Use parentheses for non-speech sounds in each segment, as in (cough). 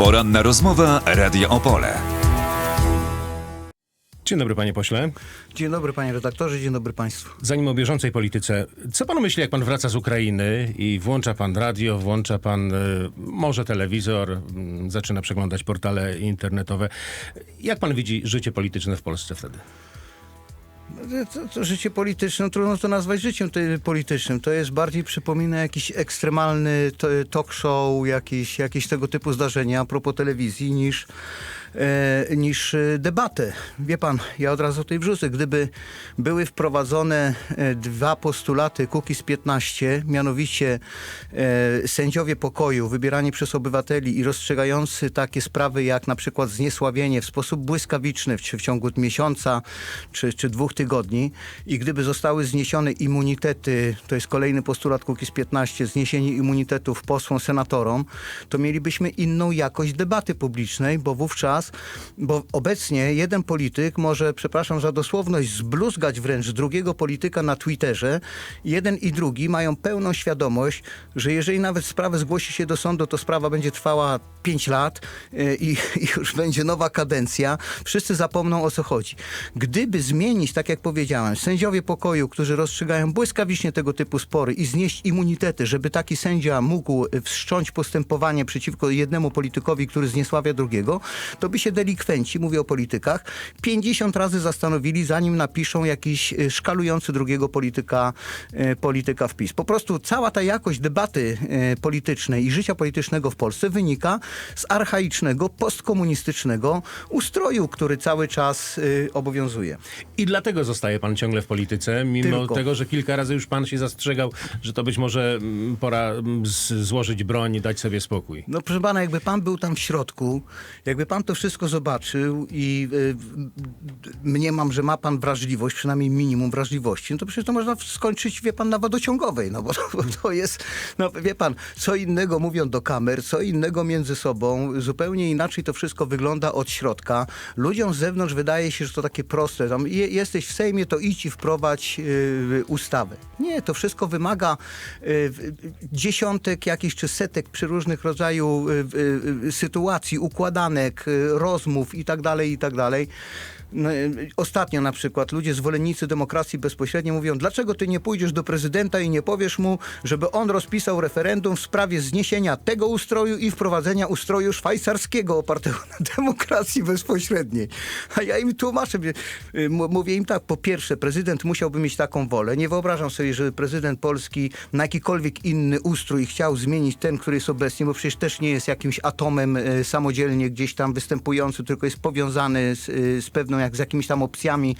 Poranna rozmowa Radia Opole. Dzień dobry, panie pośle. Dzień dobry panie redaktorze, dzień dobry państwu. Zanim o bieżącej polityce, co pan myśli, jak pan wraca z Ukrainy i włącza pan radio, włącza pan y, może telewizor, mm, zaczyna przeglądać portale internetowe. Jak pan widzi życie polityczne w Polsce wtedy? To, to życie polityczne, no trudno to nazwać życiem politycznym. To jest bardziej przypomina jakiś ekstremalny talk show, jakieś, tego typu zdarzenia a propos telewizji niż, niż e, debatę. Wie pan, ja od razu tutaj wrzucę, gdyby były wprowadzone e, dwa postulaty Kukiz 15, mianowicie e, sędziowie pokoju wybierani przez obywateli i rozstrzygający takie sprawy jak na przykład zniesławienie w sposób błyskawiczny w, w ciągu miesiąca czy, czy dwóch tygodni i gdyby zostały zniesione immunitety, to jest kolejny postulat Kukiz 15, zniesienie immunitetów posłom, senatorom, to mielibyśmy inną jakość debaty publicznej, bo wówczas, bo obecnie jeden polityk może, przepraszam za dosłowność, zbluzgać wręcz drugiego polityka na Twitterze. Jeden i drugi mają pełną świadomość, że jeżeli nawet sprawę zgłosi się do sądu, to sprawa będzie trwała 5 lat e, i, i już będzie nowa kadencja. Wszyscy zapomną o co chodzi. Gdyby zmienić, tak jak powiedziałem, sędziowie pokoju, którzy rozstrzygają błyskawicznie tego typu spory i znieść immunitety, żeby taki sędzia mógł e, wszcząć postępowanie przeciwko jednemu politykowi, który zniesławia drugiego, to by się delikwenci, mówię o politykach, 50 razy zastanowili, zanim napiszą jakiś e, szkalujący drugiego polityka, e, polityka wpis. Po prostu cała ta jakość debaty e, politycznej i życia politycznego w Polsce wynika z archaicznego, postkomunistycznego ustroju, który cały czas obowiązuje. I dlatego zostaje pan ciągle w polityce, mimo Tylko. tego, że kilka razy już pan się zastrzegał, że to być może mm, pora mm, złożyć broń i dać sobie spokój. No proszę pana, jakby pan był tam w środku, jakby pan to wszystko zobaczył i y, mniemam, że ma pan wrażliwość, przynajmniej minimum wrażliwości, no to przecież to można skończyć, wie pan, na wodociągowej, no bo (laughs) to, to jest, no wie pan, co innego mówią do kamer, co innego między sobą, zupełnie inaczej to wszystko wygląda od środka. Ludziom z zewnątrz wydaje się, że to takie proste, tam je, jesteś w Sejmie, to idź i wprowadź y, ustawę. Nie, to wszystko wymaga y, dziesiątek jakichś czy setek przy różnych rodzaju y, y, sytuacji, układanek, rozmów i tak dalej, i tak dalej. No, y, Ostatnio na przykład ludzie zwolennicy demokracji bezpośredniej mówią, dlaczego ty nie pójdziesz do prezydenta i nie powiesz mu, żeby on rozpisał referendum w sprawie zniesienia tego ustroju i wprowadzenia ustroju szwajcarskiego opartego na demokracji bezpośredniej. A ja im tłumaczę, y, m- mówię im tak, po pierwsze, prezydent musiałby mieć taką wolę. Nie wyobrażam sobie, żeby prezydent Polski na jakikolwiek inny ustrój chciał zmienić ten, który jest obecnie, bo przecież też nie jest jakimś atomem y, samodzielnie gdzieś tam występujący, tylko jest powiązany z, y, z pewną, jak z jakimiś tam opcjami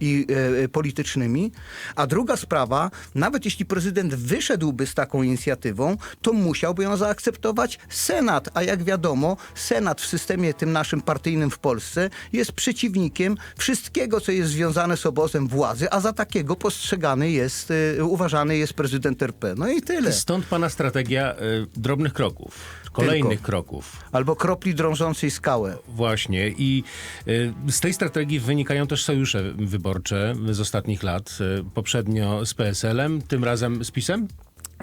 i, y, politycznymi. A druga sprawa, nawet jeśli prezydent wyszedłby z taką inicjatywą, to musiałby ją zaakceptować Senat. A jak wiadomo, Senat w systemie tym naszym partyjnym w Polsce jest przeciwnikiem wszystkiego, co jest związane z obozem władzy, a za takiego postrzegany jest, y, uważany jest prezydent RP. No i tyle. Stąd pana strategia y, drobnych kroków, kolejnych Tylko. kroków. Albo kropli drążącej skałę. Właśnie i y, z tej strategii wynikają też sojusze wyborcze z ostatnich lat. Y, poprzednio z PSL-em, tym razem z PiSem?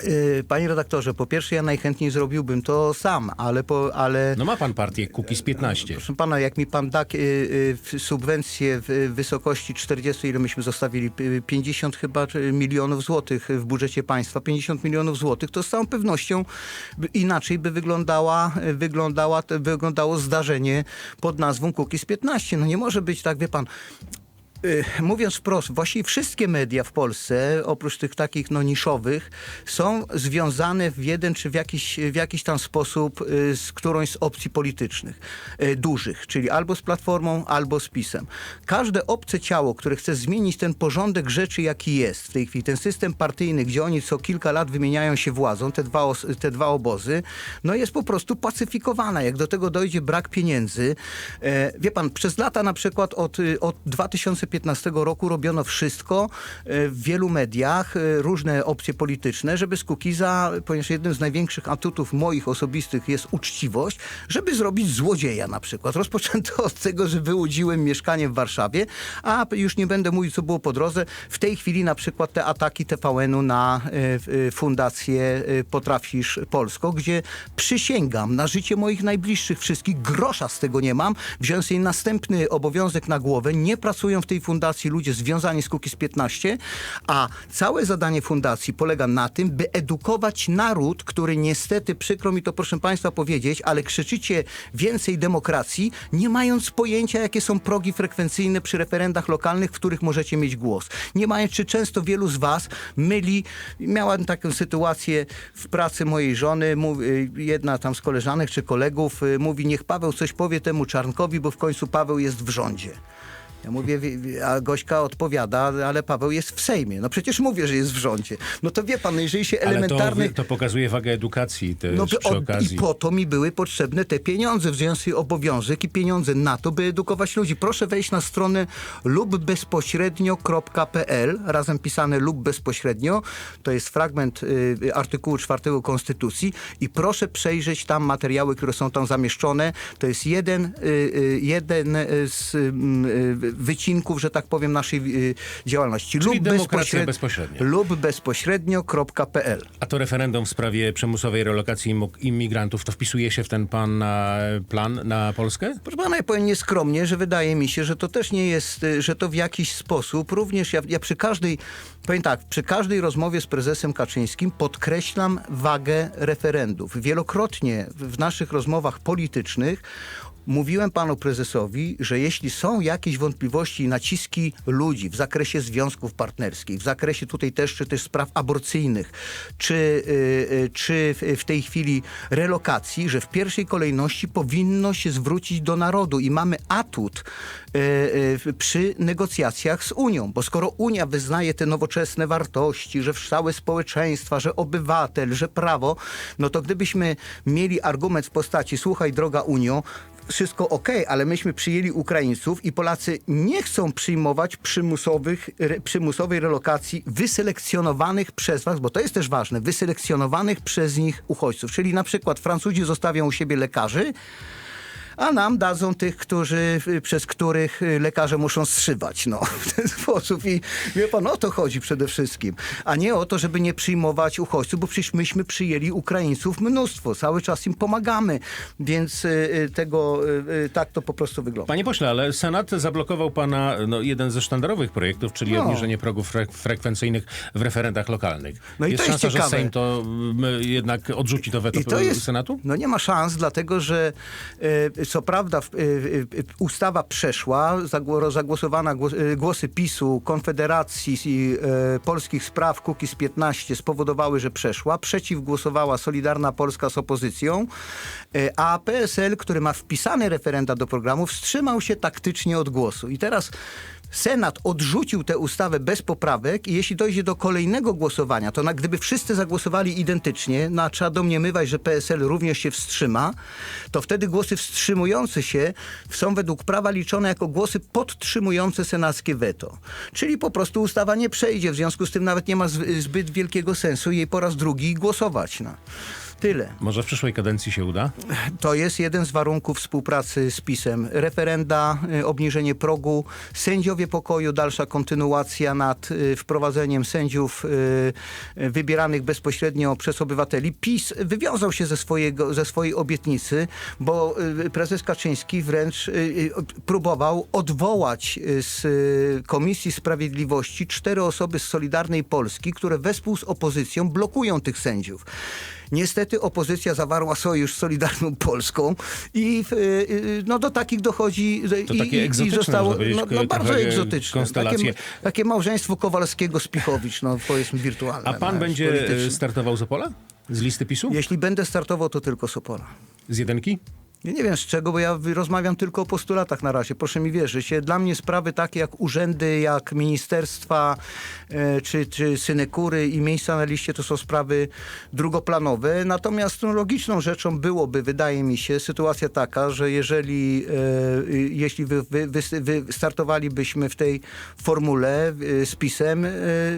Yy, Panie redaktorze, po pierwsze ja najchętniej zrobiłbym to sam, ale, po, ale No ma pan partię Kukiz 15. proszę pana, jak mi pan da yy, yy, subwencję w wysokości 40, ile myśmy zostawili, Yy, 50 chyba milionów złotych w budżecie państwa, 50 milionów złotych, to z całą pewnością inaczej by wyglądała, wyglądała, wyglądało zdarzenie pod nazwą Kukiz 15. No nie może być tak, wie pan, Y, Mówiąc wprost, właściwie wszystkie media w Polsce, oprócz tych takich no, niszowych, są związane w jeden czy w jakiś, w jakiś tam sposób y, z którąś z opcji politycznych y, dużych, czyli albo z Platformą, albo z PiSem. Każde obce ciało, które chce zmienić ten porządek rzeczy, jaki jest w tej chwili, ten system partyjny, gdzie oni co kilka lat wymieniają się władzą, te dwa, te dwa obozy, no jest po prostu pacyfikowana. Jak do tego dojdzie brak pieniędzy, e, wie pan, przez lata na przykład od, y, od 2015 2015 roku robiono wszystko e, w wielu mediach, e, różne opcje polityczne, żeby z Kukiza, ponieważ jednym z największych atutów moich osobistych jest uczciwość, żeby zrobić złodzieja na przykład. Rozpoczęto (laughs) od tego, że wyłudziłem mieszkanie w Warszawie, a już nie będę mówił, co było po drodze. W tej chwili na przykład te ataki TVN-u na e, fundację Potrafisz Polsko, gdzie przysięgam na życie moich najbliższych wszystkich, grosza z tego nie mam, wziąłem sobie następny obowiązek na głowę, nie pracują w tej fundacji ludzie związani z Kukiz 15, a całe zadanie fundacji polega na tym, by edukować naród, który niestety, przykro mi to proszę Państwa powiedzieć, ale krzyczycie więcej demokracji, nie mając pojęcia, jakie są progi frekwencyjne przy referendach lokalnych, w których możecie mieć głos. Nie mając, czy często wielu z Was myli, miałam taką sytuację w pracy mojej żony, y, jedna tam z koleżanek czy kolegów y, mówi, niech Paweł coś powie temu Czarnkowi, bo w końcu Paweł jest w rządzie. Ja mówię, wi- wi- a Gośka odpowiada, ale Paweł jest w Sejmie. No przecież mówię, że jest w rządzie. No to wie pan, no jeżeli się Ale to, to pokazuje wagę edukacji też No, przy od- okazji. I po to mi były potrzebne te pieniądze, w związku obowiązek i pieniądze na to, by edukować ludzi. Proszę wejść na stronę lubbezpośrednio.pl, razem pisane lub bezpośrednio, to jest fragment y, artykułu 4 Konstytucji i proszę przejrzeć tam materiały, które są tam zamieszczone. To jest jeden, y, y, jeden y, z y, y, wycinków, że tak powiem, naszej y, działalności. Czyli demokracja bezpośred- bezpośrednio. lub bezpośrednio.pl. A to referendum w sprawie przymusowej relokacji imigrantów, to wpisuje się w ten pan plan na Polskę? Proszę pana, ja powiem nieskromnie, że wydaje mi się, że to też nie jest, y, że to w jakiś sposób, również ja, ja przy każdej, powiem tak, przy każdej rozmowie z prezesem Kaczyńskim podkreślam wagę referendów. Wielokrotnie w naszych rozmowach politycznych Mówiłem panu prezesowi, że jeśli są jakieś wątpliwości i naciski ludzi w zakresie związków partnerskich, w zakresie tutaj też, czy też spraw aborcyjnych, czy, y, y, czy w, tej chwili relokacji, że w pierwszej kolejności powinno się zwrócić do narodu i mamy atut y, przy negocjacjach z Unią, bo skoro Unia wyznaje te nowoczesne wartości, że całe społeczeństwa, że obywatel, że prawo, no to gdybyśmy mieli argument w postaci słuchaj droga Unio, wszystko ok, ale myśmy przyjęli Ukraińców i Polacy nie chcą przyjmować przymusowych, re, przymusowej relokacji wyselekcjonowanych przez was, bo to jest też ważne, wyselekcjonowanych przez nich uchodźców. Czyli na przykład Francuzi zostawią u siebie lekarzy, a nam dadzą tych, którzy, przez których y, lekarze muszą zszywać. No, (laughs) w ten sposób. I wie pan, o to chodzi przede wszystkim. A nie o to, żeby nie przyjmować uchodźców, bo przecież myśmy przyjęli Ukraińców mnóstwo. Cały czas im pomagamy. Więc y, y, tego, tak to po prostu wygląda. Panie pośle, ale Senat zablokował pana no, jeden ze sztandarowych projektów, czyli No. obniżenie progów fre frekwencyjnych w referendach lokalnych. No i jest to jest szansa, że ciekawe. Sejm to jednak odrzuci to weto I to jest, Senatu? No nie ma szans, dlatego że co prawda w- e, e, ustawa przeszła, zagło- zagłosowana głos, głosy PiSu, Konfederacji i Polskich Spraw Kukiz 15 spowodowały, że przeszła. Przeciw głosowała Solidarna Polska z opozycją, a PSL, który ma wpisane referenda do programu, wstrzymał się taktycznie od głosu. I teraz Senat odrzucił tę ustawę bez poprawek i jeśli dojdzie do kolejnego głosowania, to na, gdyby wszyscy zagłosowali identycznie, no a trzeba domniemywać, że PSL również się wstrzyma, to wtedy głosy wstrzymujące się są według prawa liczone jako głosy podtrzymujące senackie weto. Czyli po prostu ustawa nie przejdzie, w związku z tym nawet nie ma zbyt wielkiego sensu jej po raz drugi głosować. No. Tyle. Może w przyszłej kadencji się uda? To jest jeden z warunków współpracy z PiSem. Referenda, y, obniżenie progu, sędziowie pokoju, dalsza kontynuacja nad y, wprowadzeniem sędziów y, wybieranych bezpośrednio przez obywateli. PiS wywiązał się ze, swojego, ze swojej obietnicy, bo prezes Kaczyński wręcz próbował odwołać z Komisji Sprawiedliwości cztery osoby z Solidarnej Polski, które wespół z opozycją blokują tych sędziów. Niestety opozycja zawarła sojusz z Solidarną Polską i y, y, no, do takich dochodzi To i, takie i, i zostało no, no, bardzo egzotyczne. Takie, takie małżeństwo Kowalskiego z Pichowicz, no powiedzmy wirtualne. A pan no, będzie polityczne. e, startował z Opola? Z listy PiSu? Jeśli będę startował, to tylko z Opola. Z jedynki? Ja nie wiem z czego, bo ja rozmawiam tylko o postulatach na razie. Proszę mi wierzyć. Dla mnie sprawy takie jak urzędy, jak ministerstwa, e, czy, czy synekury i miejsca na liście to są sprawy drugoplanowe. Natomiast no, logiczną rzeczą byłoby, wydaje mi się, sytuacja taka, że jeżeli e, y, jeśli wy, wy, wy, startowalibyśmy w tej formule e, z PiSem, e,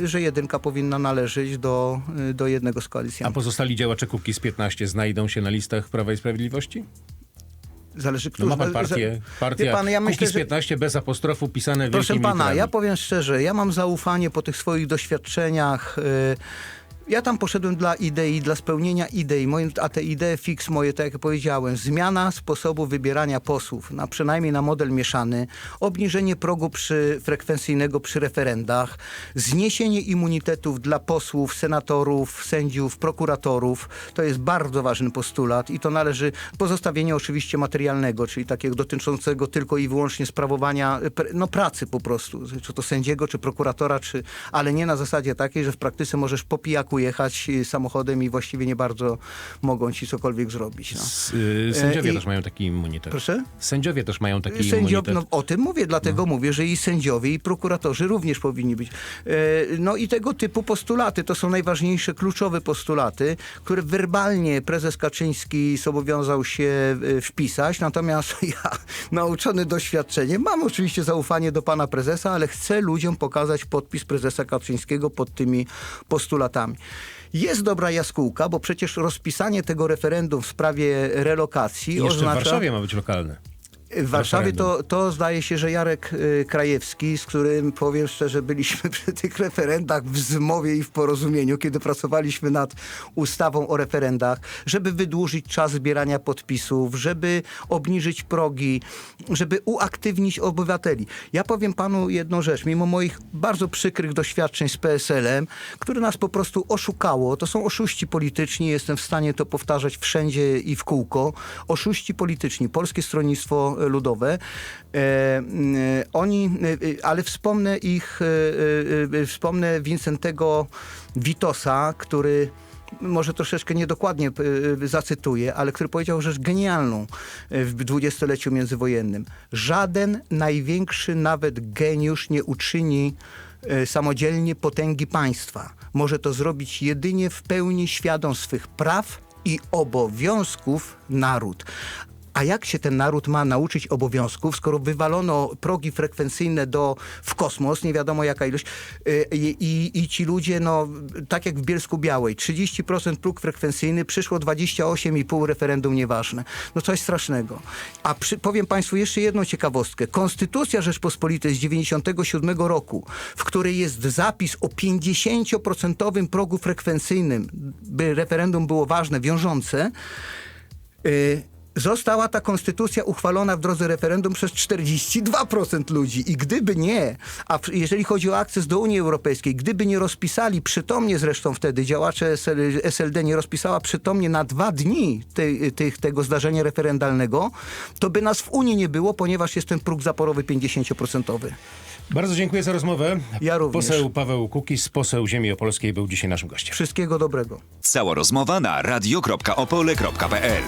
że jedynka powinna należeć do, e, do jednego z A koalicjantów. pozostali działacze Kukiz 15 znajdą się na listach Prawa i Sprawiedliwości? Zależy, No którzy... ma pan partię, partia Wie pan, ja myślę, Kukiz że- 15 bez apostrofu pisane Proszę pana, literami. ja powiem szczerze, ja mam zaufanie po tych swoich doświadczeniach. y, Ja tam poszedłem dla idei, dla spełnienia idei, a te idee fix moje, tak jak powiedziałem, zmiana sposobu wybierania posłów, na, przynajmniej na model mieszany, obniżenie progu przy, frekwencyjnego przy referendach, zniesienie immunitetów dla posłów, senatorów, sędziów, prokuratorów. To jest bardzo ważny postulat i to należy, pozostawienie oczywiście materialnego, czyli takiego dotyczącego tylko i wyłącznie sprawowania e, no, pracy po prostu, czy to sędziego, czy prokuratora, czy, ale nie na zasadzie takiej, że w praktyce możesz po pijaku jechać y, samochodem i właściwie nie bardzo mogą ci cokolwiek zrobić. No. S- y, Sędziowie E, i- też mają taki immunitet. Proszę? Sędziowie też mają taki Sędzio, immunitet. no, o tym mówię, dlatego mówię, że i sędziowie, i prokuratorzy również powinni być. E, No i tego typu postulaty, to są najważniejsze, kluczowe postulaty, które werbalnie prezes Kaczyński zobowiązał się e, wpisać, natomiast (laughs) ja, nauczony doświadczeniem, mam oczywiście zaufanie do pana prezesa, ale chcę ludziom pokazać podpis prezesa Kaczyńskiego pod tymi postulatami. Jest dobra jaskółka, bo przecież rozpisanie tego referendum w sprawie relokacji jeszcze oznacza... w Warszawie ma być lokalne. W Warszawie to, to zdaje się, że Jarek y, Krajewski, z którym powiem szczerze, byliśmy (laughs) przy tych referendach w zmowie i w porozumieniu, kiedy pracowaliśmy nad ustawą o referendach, żeby wydłużyć czas zbierania podpisów, żeby obniżyć progi, żeby uaktywnić obywateli. Ja powiem panu jedną rzecz, mimo moich bardzo przykrych doświadczeń z PSL-em, które nas po prostu oszukało, to są oszuści polityczni, jestem w stanie to powtarzać wszędzie i w kółko, oszuści polityczni, Polskie Stronnictwo Ludowe, e, e, oni, e, ale wspomnę ich, wspomnę Wincentego Witosa, który może troszeczkę niedokładnie zacytuję, ale który powiedział rzecz genialną w dwudziestoleciu międzywojennym. Żaden największy nawet geniusz nie uczyni samodzielnie potęgi państwa. Może to zrobić jedynie w pełni świadom swych praw i obowiązków naród. A jak się ten naród ma nauczyć obowiązków, skoro wywalono progi frekwencyjne do, w kosmos, nie wiadomo jaka ilość, y, i, i, i ci ludzie, no, tak jak w Bielsku Białej, 30% próg frekwencyjny, przyszło 28,5 referendum nieważne. No coś strasznego. A przy, powiem Państwu jeszcze jedną ciekawostkę. Konstytucja Rzeczpospolitej z 97 roku, w której jest zapis o 50% progu frekwencyjnym, by referendum było ważne, wiążące, y, Została ta konstytucja uchwalona w drodze referendum przez 42% ludzi. I gdyby nie, a jeżeli chodzi o akces do Unii Europejskiej, gdyby nie rozpisali przytomnie zresztą wtedy, działacze SL, SLD nie rozpisała przytomnie na dwa dni tej, tego zdarzenia referendalnego, to by nas w Unii nie było, ponieważ jest ten próg zaporowy 50%. Bardzo dziękuję za rozmowę. Ja również. Poseł Paweł Kukiz, poseł Ziemi Opolskiej był dzisiaj naszym gościem. Wszystkiego dobrego. Cała rozmowa na radio.opole.pl